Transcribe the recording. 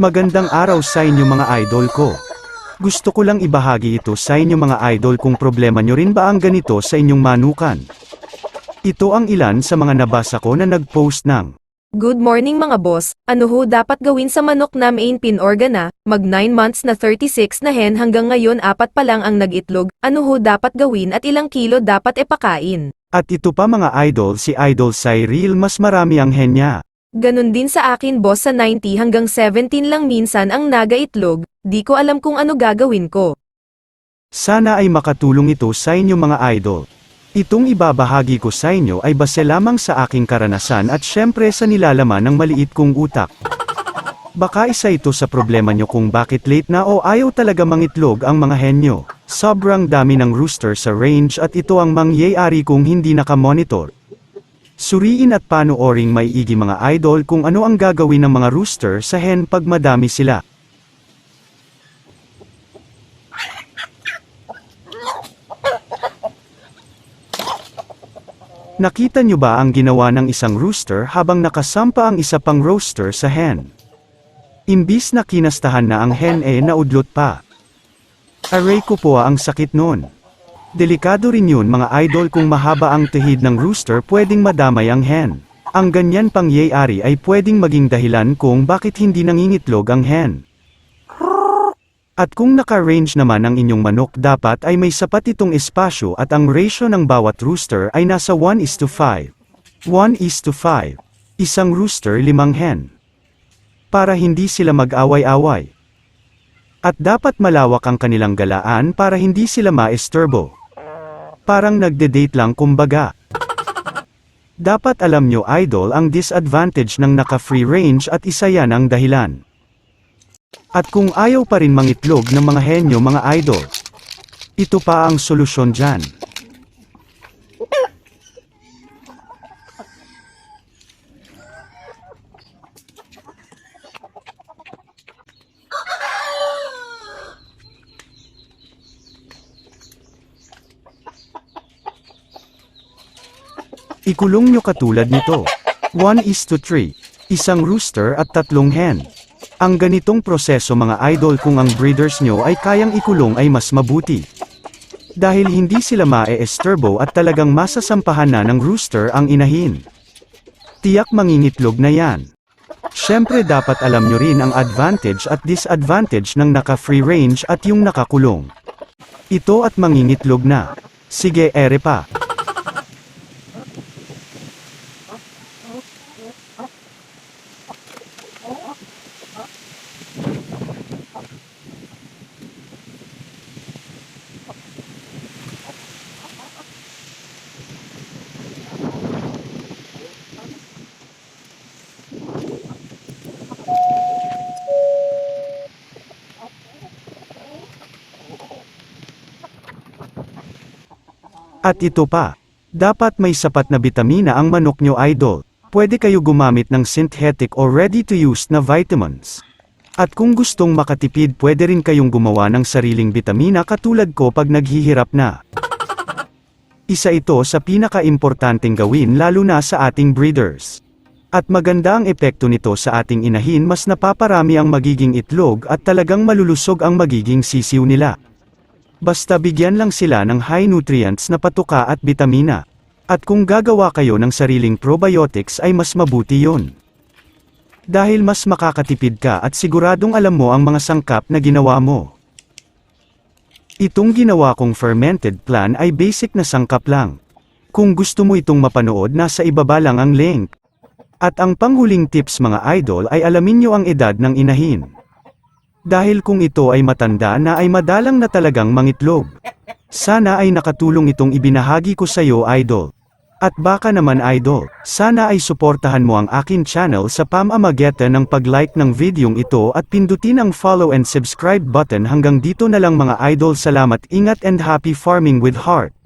Magandang araw sa inyo mga idol ko. Gusto ko lang ibahagi ito sa inyo mga idol kung problema nyo rin ba ang ganito sa inyong manukan. Ito ang ilan sa mga nabasa ko na nag-post ng Good morning mga boss, ano ho dapat gawin sa manok na main pin organ na, mag 9 months na 36 na hen hanggang ngayon apat pa lang ang nag-itlog, ano ho dapat gawin at ilang kilo dapat epakain. At ito pa mga idol si Idol Cyril mas marami ang hen niya. Ganon din sa akin boss sa 90 hanggang 17 lang minsan ang naga-itlog, di ko alam kung ano gagawin ko. Sana ay makatulong ito sa inyo mga idol. Itong ibabahagi ko sa inyo ay base lamang sa aking karanasan at syempre sa nilalaman ng maliit kong utak. Baka isa ito sa problema nyo kung bakit late na o ayaw talaga mangitlog ang mga hen nyo. Sobrang dami ng rooster sa range at ito ang mangyayari kung hindi nakamonitor. Suriin at panooring maiigi mga idol kung ano ang gagawin ng mga rooster sa hen pag madami sila. Nakita nyo ba ang ginawa ng isang rooster habang nakasampa ang isa pang rooster sa hen? Imbis na kinastahan na ang hen eh naudlot pa. Aray ko po ang sakit nun. Delikado rin yun mga idol kung mahaba ang tehid ng rooster pwedeng madamay ang hen. Ang ganyan pangyayari ay pwedeng maging dahilan kung bakit hindi nangingitlog ang hen. At kung naka-range naman ang inyong manok dapat ay may sapat itong espasyo at ang ratio ng bawat rooster ay nasa 1 is to 5. 1 is to 5. Isang rooster limang hen. Para hindi sila mag-away-away. At dapat malawak ang kanilang galaan para hindi sila maesturbo. Parang nagde-date lang kumbaga. Dapat alam nyo idol ang disadvantage ng naka-free range at isa yan ang dahilan. At kung ayaw pa rin mangitlog ng mga henyo mga idol, ito pa ang solusyon dyan. Ikulong nyo katulad nito. 1 is to 3. Isang rooster at tatlong hen. Ang ganitong proseso mga idol kung ang breeders nyo ay kayang ikulong ay mas mabuti. Dahil hindi sila mae-esturbo at talagang masasampahan na ng rooster ang inahin. Tiyak mangingitlog na yan. Siyempre dapat alam nyo rin ang advantage at disadvantage ng naka-free range at yung nakakulong. Ito at mangingitlog na. Sige ere pa. At ito pa. Dapat may sapat na bitamina ang manok nyo idol. Pwede kayo gumamit ng synthetic or ready-to-use na vitamins. At kung gustong makatipid pwede rin kayong gumawa ng sariling bitamina katulad ko pag naghihirap na. Isa ito sa pinaka-importanting gawin lalo na sa ating breeders. At maganda ang epekto nito sa ating inahin mas napaparami ang magiging itlog at talagang malulusog ang magiging sisiw nila. Basta bigyan lang sila ng high nutrients na patuka at bitamina. At kung gagawa kayo ng sariling probiotics ay mas mabuti yon. Dahil mas makakatipid ka at siguradong alam mo ang mga sangkap na ginawa mo. Itong ginawa kong fermented plan ay basic na sangkap lang. Kung gusto mo itong mapanood nasa ibaba lang ang link. At ang panghuling tips mga idol ay alamin nyo ang edad ng inahin. Dahil kung ito ay matanda na ay madalang na talagang mangitlog. Sana ay nakatulong itong ibinahagi ko sa iyo idol. At baka naman idol, sana ay suportahan mo ang akin channel sa pamamagitan ng pag-like ng videong ito at pindutin ang follow and subscribe button hanggang dito na lang mga idol salamat ingat and happy farming with heart.